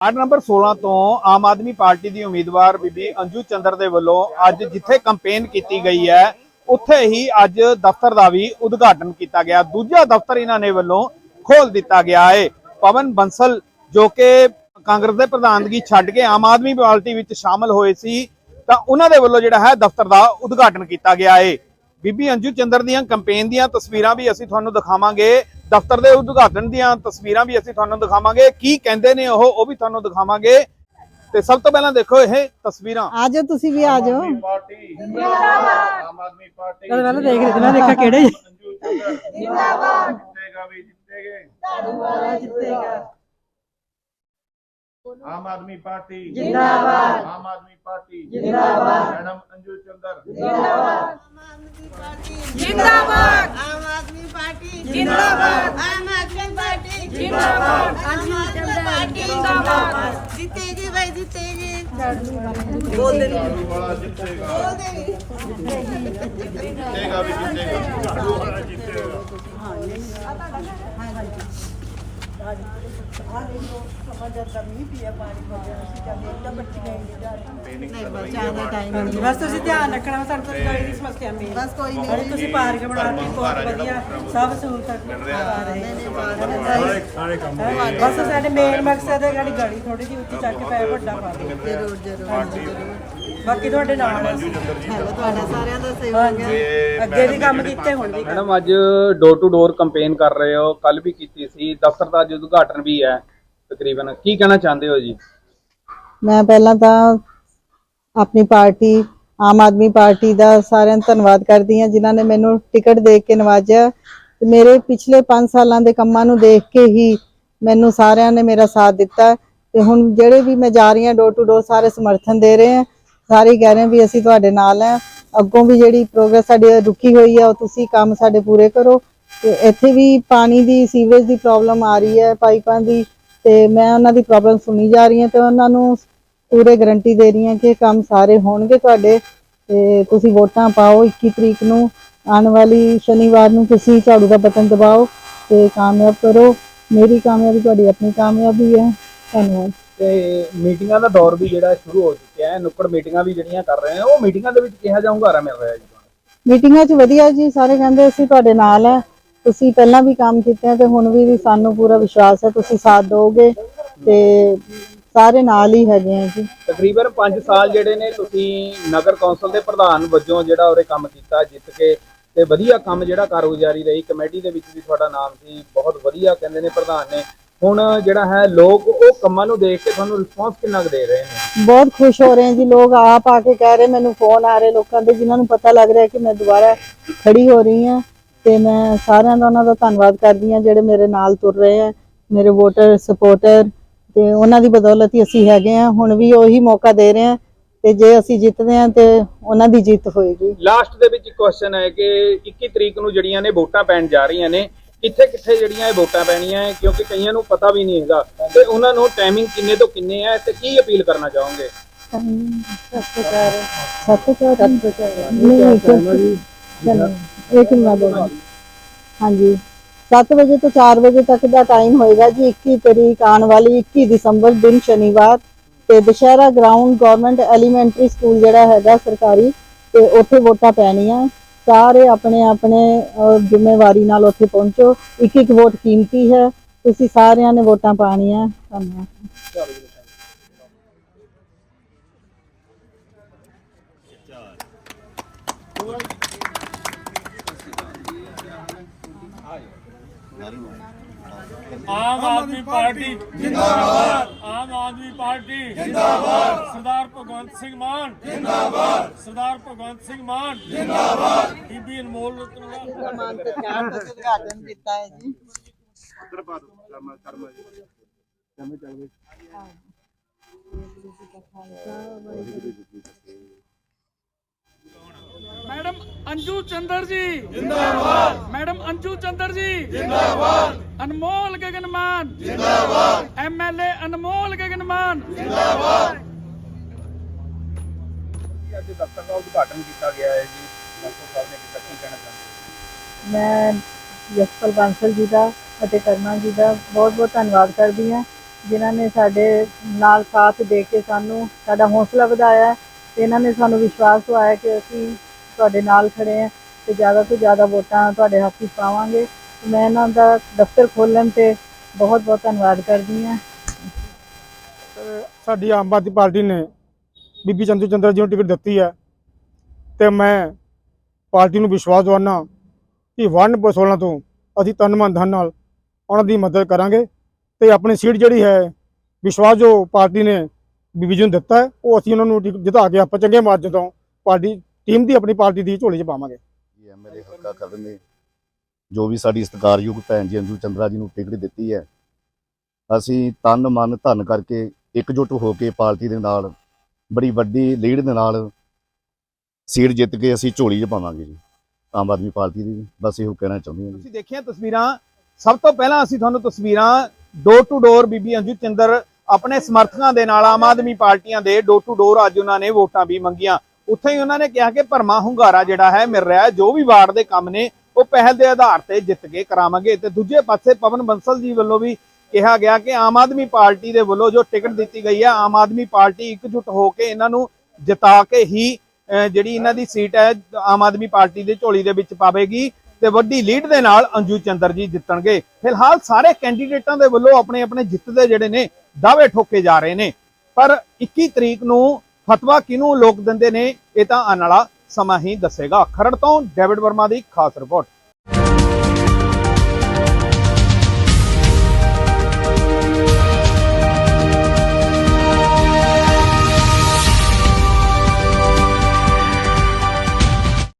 Ward number 16 ਤੋਂ ਆਮ Aadmi party ਦੀ ਉਮੀਦਵਾਰ ਬੀਬੀ ਅੰਜੂ ਚੰਦਰ ਦੇ ਵੱਲੋਂ ਅੱਜ ਜਿੱਥੇ ਕੰਪੇਨ ਕੀਤੀ ਗਈ ਹੈ, ਉੱਥੇ ਹੀ ਅੱਜ ਦਫ਼ਤਰ ਦਾ ਵੀ ਉਦਘਾਟਨ ਕੀਤਾ ਗਿਆ। ਦੂਜਾ ਦਫ਼ਤਰ ਇਹਨਾਂ ਨੇ ਵੱਲੋਂ ਖੋਲ ਦਿੱਤਾ ਗਿਆ ਹੈ ਪਵਨ ਬੰਸਲ, ਜੋ ਕਿ ਕਾਂਗਰਸ ਦੇ ਪ੍ਰਧਾਨਗੀ ਛੱਡ ਕੇ ਆਮ ਆਦਮੀ ਪਾਰਟੀ ਵਿੱਚ ਸ਼ਾਮਲ ਹੋਏ ਸੀ, ਤਾਂ ਉਹਨਾਂ ਦੇ ਵੱਲੋਂ ਜਿਹੜਾ ਹੈ ਦਫ਼ਤਰ ਦਾ ਉਦਘਾਟਨ ਕੀਤਾ ਗਿਆ ਹੈ ਬੀਬੀ ਅੰਜੂ ਚੰਦਰ ਦੀਆਂ ਕੰਪੇਨ ਦੀਆਂ ਤਸਵੀਰਾਂ ਵੀ ਅਸੀਂ ਤੁਹਾਨੂੰ ਦਿਖਾਵਾਂਗੇ। ਦਫ਼ਤਰ ਦੇ ਉਦਘਾਟਨ ਦੀਆਂ ਤਸਵੀਰਾਂ ਵੀ ਅਸੀਂ ਤੁਹਾਨੂੰ ਦਿਖਾਵਾਂਗੇ। ਕੀ ਕਹਿੰਦੇ ਨੇ ਉਹ ਉਹ ਵੀ ਤੁਹਾਨੂੰ ਦਿਖਾਵਾਂਗੇ। ਤੇ ਸਭ ਤੋਂ ਪਹਿਲਾਂ ਦੇਖੋ ਇਹ ਤਸਵੀਰਾਂ। ਆ ਜਾਓ ਤੁਸੀਂ ਵੀ ਆ ਜਾਓ। ਪਾਰਟੀ। ਜਿੰਦਾਬਾਦ। ਆਮ ਆਦਮੀ ਪਾਰਟੀ। ਪਹਿਲਾਂ ਦੇਖ ਕਿਹੜੇ। ਜਿੰਦਾਬਾਦ। ਜਿੱਤੇਗਾ ਵੀ ਜਿੱਤੇਗੇ। ਆਮ ਆਦਮੀ ਪਾਰਟੀ। ਜਿੰਦਾਬਾਦ। ਆਮ ਆਦਮੀ ਪਾਰਟੀ। ਜਿੰਦਾਬਾਦ। ਮੈਡਮ ਅੰਜੂ ਚੰਦਰ। ਜਿੰਦਾਬਾਦ। ਆਮ ਆਦਮੀ ਪਾਰਟੀ ਜਿੰਦਾਬਾਦ ਆਮ ਆਦਮੀ ਪਾਰਟੀ ਜਿੰਦਾਬਾਦ ਆਮ ਆਦਮੀ ਜਿੰਦਾਬਾਦ। ਜਿੱਤੇਗੀ ਭਾਈ ਜਿੱਤੇਗੀ ਬੋਲਦੇ ਝਾੜੂ ਵਾਲਾ ਜਿੱਤੇਗਾ। ਬੋਲਦੇ ਨਹੀਂ ਜਿੱਤੇਗਾ ਵੀ ਜਿੱਤੇਗਾ। ਝਾੜੂ ਵਾਲਾ ਜਿੱਤੇਗਾ। ਬਸ ਤੁਸੀਂ ਧਿਆਨ ਰੱਖਣਾ ਸਾਨੂੰ ਕੋਈ ਗਾੜੀ ਦੀ ਸਮੱਸਿਆ ਮੇਰੀ ਬਸ ਕੋਈ ਨਹੀਂ ਤੁਸੀਂ ਪਾਰਕ ਬਣਾਤੀ ਬਹੁਤ ਵਧੀਆ ਸਭ ਸਹੂਲਤਾਂ ਆ ਰਹੇ। ਬਸ ਸਾਡੇ ਮੇਨ ਮਕਸਦ ਹੈ ਗਾੜੀ ਗਾੜੀ ਥੋੜੀ ਜਿਹੀ ਉੱਚੀ ਚੱਕ ਕੇ ਪੈ ਵੱਡਾ ਪਾ ਦਿਓ। ਜਰੂਰ ਜਰੂਰ। ਬਾਕੀ ਤੁਹਾਡੇ ਨਾਲ ਹੈ ਤੁਹਾਡਾ ਸਾਰਿਆਂ ਦਾ ਸਹਿਯੋਗ ਹੈ। ਅੱਗੇ ਵੀ ਕੰਮ ਕੀਤੇ ਹੁਣ ਵੀ ਮੈਡਮ ਅੱਜ ਡੋਰ ਟੂ ਡੋਰ ਕੰਪੇਨ ਕਰ ਰਹੇ ਹੋ। ਕੱਲ ਵੀ ਕੀਤੀ ਸੀ। ਦਫ਼ਤਰ ਦਾ ਅੱਜ ਉਦਘਾਟਨ ਵੀ ਹੈ, ਤਕਰੀਬਨ। ਕੀ ਕਹਿਣਾ ਚਾਹੁੰਦੇ ਹੋ ਜੀ? ਮੈਂ ਪਹਿਲਾਂ ਤਾਂ ਆਪਣੀ ਪਾਰਟੀ, ਆਮ ਆਦਮੀ ਪਾਰਟੀ ਦਾ ਸਾਰਿਆਂ ਦਾ ਧੰਨਵਾਦ ਕਰਦੀ ਹਾਂ, ਜਿਨ੍ਹਾਂ ਨੇ ਮੈਨੂੰ ਟਿਕਟ ਦੇ ਕੇ ਨਵਾਜਿਆ। ਤੇ ਮੇਰੇ ਪਿਛਲੇ 5 ਸਾਲਾਂ ਦੇ ਕੰਮਾਂ ਨੂੰ ਦੇਖ ਕੇ ਹੀ ਮੈਨੂੰ ਸਾਰਿਆਂ ਨੇ ਮੇਰਾ ਸਾਥ ਦਿੱਤਾ। ਤੇ ਹੁਣ ਜਿਹੜੇ ਵੀ ਮੈਂ ਜਾ ਰਹੀ ਹਾਂ ਡੋਰ ਟੂ ਡੋਰ ਸਾਰੇ ਸਮਰਥਨ ਦੇ ਰਹੇ ਆ ਸਾਰੇ ਕਹਿ ਰਹੇ ਵੀ ਅਸੀਂ ਤੁਹਾਡੇ ਨਾਲ ਆ ਅੱਗੋਂ ਵੀ ਜਿਹੜੀ ਪ੍ਰੋਗਰੈਸ ਸਾਡੀ ਰੁਕੀ ਹੋਈ ਆ, ਉਹ ਤੁਸੀਂ ਕੰਮ ਸਾਡੇ ਪੂਰੇ ਕਰੋ। ਤੇ ਇੱਥੇ ਵੀ ਪਾਣੀ ਦੀ ਸੀਵਰੇਜ ਦੀ ਪ੍ਰੋਬਲਮ ਆ ਰਹੀ ਹੈ ਪਾਈਪਾਂ ਦੀ ਤੇ ਮੈਂ ਉਹਨਾਂ ਦੀ ਪ੍ਰੋਬਲਮ ਸੁਣੀ ਜਾ ਰਹੀ ਹਾਂ ਤੇ ਉਹਨਾਂ ਨੂੰ ਪੂਰੇ ਗਾਰੰਟੀ ਦੇ ਰਹੀ ਹਾਂ ਕਿ ਕੰਮ ਸਾਰੇ ਹੋਣਗੇ ਤੁਹਾਡੇ ਤੇ ਤੁਸੀਂ ਵੋਟਾਂ ਪਾਓ 21 ਤਰੀਕ ਨੂੰ ਆਉਣ ਵਾਲੀ ਸ਼ਨੀਵਾਰ ਨੂੰ ਤੁਸੀਂ ਝਾੜੂ ਦਾ ਬਟਨ ਦਬਾਓ ਤੇ ਕਾਮਯਾਬ ਕਰੋ। ਮੇਰੀ ਕਾਮਯਾਬੀ ਤੁਹਾਡੀ ਆਪਣੀ ਕਾਮਯਾਬੀ ਹੈ। ਧੰਨਵਾਦ। ਤੇ ਮੀਟਿੰਗਾਂ ਦਾ ਦੌਰ ਵੀ ਜਿਹੜਾ ਸ਼ੁਰੂ ਹੋ ਚੁੱਕਿਆ ਹੈ ਨੁੱਕੜ ਮੀਟਿੰਗਾਂ ਵੀ ਜਿਹੜੀਆਂ ਕਰ ਰਹੇ ਆ ਉਹ ਮੀਟਿੰਗਾਂ ਦੇ ਵਿੱਚ ਕਿਹਾ ਜਾ ਹੁੰਗਾਰਾ ਮਿਲ ਰਿਹਾ ਜੀ? ਮੀਟਿੰਗਾਂ 'ਚ ਵਧੀਆ ਜੀ ਸਾਰੇ ਕਹਿੰਦੇ ਅਸੀਂ ਤੁਹਾਡੇ ਨਾਲ ਹੈ। ਤੁਸੀਂ ਪਹਿਲਾਂ ਵੀ ਕੰਮ ਕੀਤੇ ਤੇ ਹੁਣ ਵੀ ਸਾਨੂੰ ਪੂਰਾ ਵਿਸ਼ਵਾਸ ਹੈ ਤੁਸੀਂ ਸਾਥ ਦਿਓਗੇ ਤੇ ਸਾਰੇ ਨਾਲ ਹੀ ਹੈਗੇ ਆ ਜੀ। ਤਕਰੀਬਨ 5 ਸਾਲ ਜਿਹੜੇ ਨੇ ਤੁਸੀਂ ਨਗਰ ਕੌਂਸਲ ਦੇ ਪ੍ਰਧਾਨ ਵਜੋਂ ਜਿਹੜਾ ਉਰੇ ਕੰਮ ਕੀਤਾ ਜਿੱਤ ਕੇ ਤੇ ਵਧੀਆ ਕੰਮ ਜਿਹੜਾ ਕਾਰਗੁਜ਼ਾਰੀ ਰਹੀ ਕਮੇਟੀ ਦੇ ਵਿੱਚ ਵੀ ਤੁਹਾਡਾ ਨਾਮ ਸੀ ਬਹੁਤ ਵਧੀਆ ਕਹਿੰਦੇ ਨੇ ਪ੍ਰਧਾਨ ਨੇ। ਹੁਣ ਜਿਹੜਾ ਹੈ ਲੋਕ ਉਹ ਕੰਮਾਂ ਨੂੰ ਦੇਖ ਕੇ ਤੁਹਾਨੂੰ ਰਿਸਪੌਂਸ ਕਿੰਨਾ ਦੇ ਰਹੇ ਨੇ? ਬਹੁਤ ਖੁਸ਼ ਹੋ ਰਹੇ ਜੀ ਲੋਕ ਆਪ ਆ ਕੇ ਕਹਿ ਰਹੇ ਮੈਨੂੰ ਫੋਨ ਆ ਰਹੇ ਲੋਕਾਂ ਦੇ ਜਿਨ੍ਹਾਂ ਨੂੰ ਪਤਾ ਲੱਗ ਰਿਹਾ ਕਿ ਮੈਂ ਦੁਬਾਰਾ ਖੜੀ ਹੋ ਰਹੀ ਹਾਂ। ਤੇ ਮੈਂ ਸਾਰਿਆਂ ਦਾ ਉਹਨਾਂ ਦਾ ਧੰਨਵਾਦ ਕਰਦੀ ਹਾਂ ਜਿਹੜੇ ਮੇਰੇ ਨਾਲ ਤੁਰ ਰਹੇ ਆ ਮੇਰੇ ਵੋਟਰ ਸਪੋਰਟਰ ਤੇ ਉਹਨਾਂ ਦੀ ਬਦੌਲਤ ਹੀ ਅਸੀਂ ਹੈਗੇ ਆ ਹੁਣ ਵੀ ਉਹੀ ਮੌਕਾ ਦੇ ਰਹੇ ਆ ਤੇ ਜੇ ਅਸੀਂ ਜਿੱਤਦੇ ਆ ਤੇ ਉਹਨਾਂ ਦੀ ਜਿੱਤ ਹੋਏਗੀ। ਲਾਸਟ ਦੇ ਵਿੱਚ ਕੁਐਸਚਨ ਹੈ ਕਿ 21 ਤਰੀਕ ਨੂੰ ਜਿਹੜੀਆਂ ਨੇ ਵੋਟਾਂ ਪੈਣ ਜਾ ਰਹੀਆਂ ਨੇ ਕਿੱਥੇ ਕਿੱਥੇ ਜਿਹੜੀਆਂ ਇਹ ਵੋਟਾਂ ਪੈਣੀਆਂ ਹੈ? ਕਿਉਂਕਿ ਕਈਆਂ ਨੂੰ ਪਤਾ ਵੀ ਨਹੀਂ ਹੈਗਾ। ਤੇ ਉਹਨਾਂ ਨੂੰ ਟਾਈਮਿੰਗ ਕਿੰਨੇ ਤੋਂ ਕਿੰਨੇ ਹੈ ਤੇ ਕੀ ਅਪੀਲ ਕਰਨਾ ਚਾਹੋਗੇ? ਸੱਤ ਚਾਰ ਸੱਤ ਚਾਰ ਨਹੀਂ ਇੱਕ ਇੱਕ ਮਿੰਟ ਹਾਂਜੀ। 7 ਵਜੇ ਤੋਂ 4 ਵਜੇ ਤੱਕ ਦਾ ਟਾਈਮ ਹੋਏਗਾ ਜੀ 21 ਤਰੀਕ ਆਉਣ ਵਾਲੀ 21 ਦਸੰਬਰ ਦਿਨ ਸ਼ਨੀਵਾਰ ਤੇ Dussehra ground government elementary school ਜਿਹੜਾ ਹੈਗਾ ਸਰਕਾਰੀ ਤੇ ਉੱਥੇ ਵੋਟਾਂ ਪੈਣੀਆਂ। ਸਾਰੇ ਆਪਣੇ ਆਪਣੇ ਜ਼ਿੰਮੇਵਾਰੀ ਨਾਲ ਉੱਥੇ ਪਹੁੰਚੋ। ਇੱਕ ਇੱਕ ਵੋਟ ਕੀਮਤੀ ਹੈ। ਤੁਸੀਂ ਸਾਰਿਆਂ ਨੇ ਵੋਟਾਂ ਪਾਣੀਆਂ ਧੰਨਵਾਦ। ਆਮ ਆਦਮੀ ਪਾਰਟੀ ਜਿੰਦਾਬਾਦ। ਆਮ ਆਦਮੀ ਪਾਰਟੀ ਜਿੰਦਾਬਾਦ। ਸਰਦਾਰ ਭਗਵੰਤ ਸਿੰਘ ਮਾਨ ਜਿੰਦਾਬਾਦ। ਸਰਦਾਰ ਭਗਵੰਤ ਸਿੰਘ ਮਾਨ ਜਿੰਦਾਬਾਦ। ਬੀਬੀ ਅਨਮੋਲ ਰਤਨ ਉਦਘਾਟਨ ਕੀਤਾ ਹੈ ਜੀ। ਮੈਡਮ ਅੰਜੂ ਚੰਦਰ ਜੀ। ਜਿੰਦਾਬਾਦ। ਮੈਡਮ ਅੰਜੂ ਚੰਦਰ ਜੀ। ਜਿੰਦਾਬਾਦ। ਅਨਮੋਲ ਗਗਨਮਾਨ। ਜਿੰਦਾਬਾਦ। ਐਮਐਲਏ ਅਨਮੋਲ ਗਗਨਮਾਨ। ਅੱਜ ਦਫ਼ਤਰ ਦਾ ਉਦਘਾਟਨ ਕੀਤਾ ਗਿਆ ਹੈ ਜੀ ਡਾਕਟਰ ਸਾਹਿਬ ਨੇ ਕੀਤਾ ਕੀ ਕਹਿਣਾ ਚਾਹੁੰਦੇ ਮੈਂ ਯਸ਼ਪਾਲ ਬਾਂਸਲ ਜੀ ਦਾ ਅਤੇ ਕਰਮਾ ਜੀ ਦਾ ਬਹੁਤ ਬਹੁਤ ਧੰਨਵਾਦ ਕਰਦੀ ਹਾਂ ਜਿਨ੍ਹਾਂ ਨੇ ਸਾਡੇ ਨਾਲ ਸਾਥ ਦੇ ਕੇ ਸਾਨੂੰ ਸਾਡਾ ਹੌਸਲਾ ਵਧਾਇਆ ਤੇ ਇਹਨਾਂ ਨੇ ਸਾਨੂੰ ਵਿਸ਼ਵਾਸ ਦਵਾਇਆ ਕਿ ਅਸੀਂ ਤੁਹਾਡੇ ਨਾਲ ਖੜੇ ਹਾਂ ਤੇ ਜ਼ਿਆਦਾ ਤੋਂ ਜ਼ਿਆਦਾ ਵੋਟਾਂ ਤੁਹਾਡੇ ਹੱਥ 'ਚ ਪਾਵਾਂਗੇ। ਮੈਂ ਇਹਨਾਂ ਦਾ ਦਫ਼ਤਰ ਖੋਲਣ ਤੇ ਬਹੁਤ ਬਹੁਤ ਧੰਨਵਾਦ ਕਰਦੀ ਹਾਂ। ਸਾਡੀ ਆਮ ਆਦਮੀ ਪਾਰਟੀ ਨੇ ਬੀਬੀ ਚੰਦੂ ਚੰਦਰ ਜੀ ਨੂੰ ਟਿਕਟ ਦਿੱਤੀ ਹੈ ਤੇ ਮੈਂ ਪਾਰਟੀ ਨੂੰ ਵਿਸ਼ਵਾਸ ਦਿਵਾਉਣਾ ਕਿ ਵਾਰਡ ਨੰਬਰ 16 ਤੋਂ ਅਸੀਂ ਤਨ ਮਨ ਧਨ ਨਾਲ ਉਹਨਾਂ ਦੀ ਮਦਦ ਕਰਾਂਗੇ ਤੇ ਆਪਣੀ ਸੀਟ ਜਿਹੜੀ ਹੈ, ਵਿਸ਼ਵਾਸ ਜੋ ਪਾਰਟੀ ਨੇ ਬੀਬੀ ਜੀ ਨੂੰ ਦਿੱਤਾ ਉਹ ਅਸੀਂ ਉਹਨਾਂ ਨੂੰ ਟਿਕਟ ਜਿਤਾ ਕੇ ਆਪਾਂ ਚੰਗੇ ਮਾਰਜ ਤੋਂ ਪਾਰਟੀ ਟੀਮ ਦੀ ਆਪਣੀ ਪਾਰਟੀ ਦੀ ਝੋਲੀ 'ਚ ਪਾਵਾਂਗੇ। ਐਮਐਲਏ ਹਲਕਾ ਕਰਨ ਨੇ ਜੋ ਵੀ ਸਾਡੀ ਸਤਿਕਾਰਯੋਗ ਭੈਣ ਜੀ ਅੰਜੂ ਚੰਦਰਾ ਜੀ ਨੂੰ ਟਿਕਟ ਦਿੱਤੀ ਹੈ ਅਸੀਂ ਤਨ ਮਨ ਧਨ ਕਰਕੇ ਇਕਜੁੱਟ ਹੋ ਕੇ ਪਾਰਟੀ ਦੇ ਨਾਲ ਬੜੀ ਵੱਡੀ ਲੀਡ ਦੇ ਨਾਲ ਸੀਟ ਜਿੱਤ ਕੇ ਅਸੀਂ ਝੋਲੀ 'ਚ ਪਾਵਾਂਗੇ ਜੀ ਆਮ ਆਦਮੀ ਪਾਰਟੀ ਦੀ। ਬਸ ਇਹੋ ਕਹਿਣਾ ਚਾਹੁੰਦੇ ਹਾਂ ਜੀ। ਤੁਸੀਂ ਦੇਖੀਆਂ ਤਸਵੀਰਾਂ ਸਭ ਤੋਂ ਪਹਿਲਾਂ ਅਸੀਂ ਤੁਹਾਨੂੰ ਤਸਵੀਰਾਂ ਡੋਰ ਟੂ ਡੋਰ ਬੀਬੀ ਅੰਜੂ ਚੰਦਰ ਆਪਣੇ ਸਮਰਥਕਾਂ ਦੇ ਨਾਲ ਆਮ ਆਦਮੀ ਪਾਰਟੀਆਂ ਦੇ ਡੋਰ ਟੂ ਡੋਰ ਅੱਜ ਉਹਨਾਂ ਨੇ ਵੋਟਾਂ ਵੀ ਮੰਗੀਆਂ। ਉੱਥੇ ਹੀ ਉਹਨਾਂ ਨੇ ਕਿਹਾ ਕਿ ਭਰਮਾ ਹੁੰਗਾਰਾ ਜਿਹੜਾ ਹੈ, ਮਿਲ ਰਿਹਾ ਹੈ, ਜੋ ਵੀ ਵਾਰਡ ਦੇ ਕੰਮ ਨੇ, ਉਹ ਪਹਿਲ ਦੇ ਆਧਾਰ ਤੇ ਜਿੱਤ ਕੇ ਕਰਾਵਾਂਗੇ। ਤੇ ਦੂਜੇ ਪਾਸੇ ਪਵਨ ਬੰਸਲ ਜੀ ਵੱਲੋਂ ਵੀ ਕਿਹਾ ਗਿਆ ਕਿ ਆਮ ਆਦਮੀ ਪਾਰਟੀ ਦੇ ਵੱਲੋਂ ਜੋ ਟਿਕਟ ਦਿੱਤੀ ਗਈ ਹੈ, ਆਮ ਆਦਮੀ ਪਾਰਟੀ ਇਕਜੁੱਟ ਹੋ ਕੇ ਇਹਨਾਂ ਨੂੰ ਜਿਤਾ ਕੇ ਹੀ ਜਿਹੜੀ ਇਹਨਾਂ ਦੀ ਸੀਟ ਹੈ, ਆਮ ਆਦਮੀ ਪਾਰਟੀ ਦੇ ਝੋਲੀ ਦੇ ਵਿੱਚ ਪਾਵੇਗੀ ਤੇ ਵੱਡੀ ਲੀਡ ਦੇ ਨਾਲ ਅੰਜੂ ਚੰਦਰ ਜੀ ਜਿੱਤਣਗੇ। ਫਿਲਹਾਲ ਸਾਰੇ ਕੈਂਡੀਡੇਟਾਂ ਦੇ ਵੱਲੋਂ ਆਪਣੇ ਆਪਣੇ ਜਿੱਤ ਦੇ ਜਿਹੜੇ ਨੇ, ਦਾਅਵੇ ਠੋਕੇ ਜਾ ਰਹੇ ਨੇ। ਪਰ 21 ਤਰੀਕ ਨੂੰ ਫਤਵਾ ਕਿਹਨੂੰ ਲੋਕ ਦਿੰਦੇ ਨੇ, ਇਹ ਤਾਂ ਆਉਣ ਵਾਲਾ ਸਮਾਂ ਹੀ ਦੱਸੇਗਾ। ਖਰੜ ਤੋਂ ਡੇਵਿਡ ਵਰਮਾ ਦੀ ਖਾਸ ਰਿਪੋਰਟ।